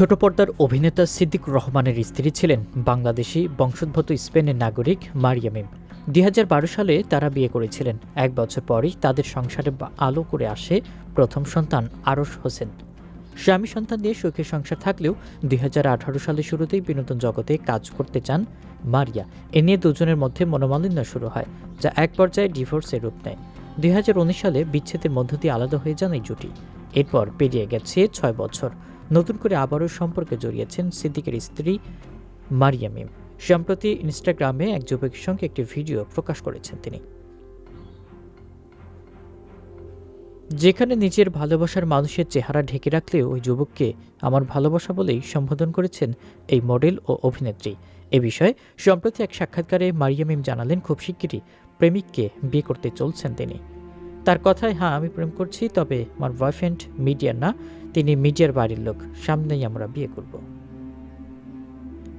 ছোট পর্দার অভিনেতা সিদ্দিক রহমানের স্ত্রী ছিলেন বাংলাদেশি বংশোদ্ভূত স্পেনের নাগরিক মারিয়ামিম। দুই হাজার বারো সালে তারা বিয়ে করেছিলেন। এক বছর পরই তাদের সংসারে আলো করে আসে প্রথম সন্তান আরশ হোসেন। স্বামী সন্তান দিয়ে সুখের সংসার থাকলেও দুই হাজার সালের শুরুতেই বিনোদন জগতে কাজ করতে চান মারিয়া। এ নিয়ে দুজনের মধ্যে মনোমালিন্য শুরু হয়, যা এক পর্যায়ে ডিভোর্সের রূপ নেয়। দুই হাজার উনিশ সালে বিচ্ছেদের মধ্য দিয়ে আলাদা হয়ে যান এই জুটি। এরপর পেরিয়ে গেছে ছয় বছর। নতুন করে আবারও সম্পর্কে জড়িয়েছেন সিদ্দিকের স্ত্রী মারিয়ামিম সম্প্রতি ইনস্টাগ্রামে এক যুবকের সঙ্গে একটি ভিডিও প্রকাশ করেছেন তিনি। যেখানে নিজের ভালোবাসার মানুষের চেহারা ঢেকে রাখলেও ওই যুবককে আমার ভালোবাসা বলেই সম্বোধন করেছেন এই মডেল ও অভিনেত্রী। এ বিষয়ে সম্প্রতি এক সাক্ষাৎকারে মারিয়ামিম জানালেন, খুব শিগগিরই প্রেমিককে বিয়ে করতে চলছেন তিনি। তার কথায় হ্যাঁ আমি প্রেম করছি, তবে আমার বয়ফ্রেন্ড মিডিয়ার না। তিনি মিডিয়ার বাড়ির লোক, সামনেই আমরা বিয়ে করব।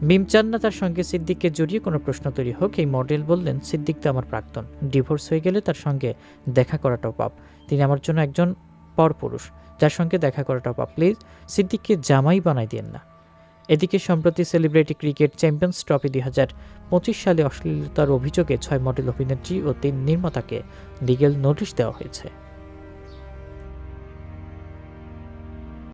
মিম চান না তার সঙ্গে সিদ্দিককে জড়িয়ে কোনো প্রশ্ন তৈরি হোক, এই মডেল বললেন, সিদ্দিক তো আমার প্রাক্তন। ডিভোর্স হয়ে গেলে তার সঙ্গে দেখা করাটাও পাপ। তিনি আমার জন্য একজন পরপুরুষ। যার সঙ্গে দেখা করাটাও পাপ। প্লিজ, সিদ্দিককে জামাই বানাই দিয়েন না। এদিকে সম্প্রতি সেলিব্রিটি ক্রিকেট চ্যাম্পিয়ন্স ট্রফি দুই হাজার পঁচিশ সালে অশ্লীলতার অভিযোগে ছয় মডেল অভিনেত্রী ও তিন নির্মাতাকে লিগেল নোটিশ দেওয়া হয়েছে।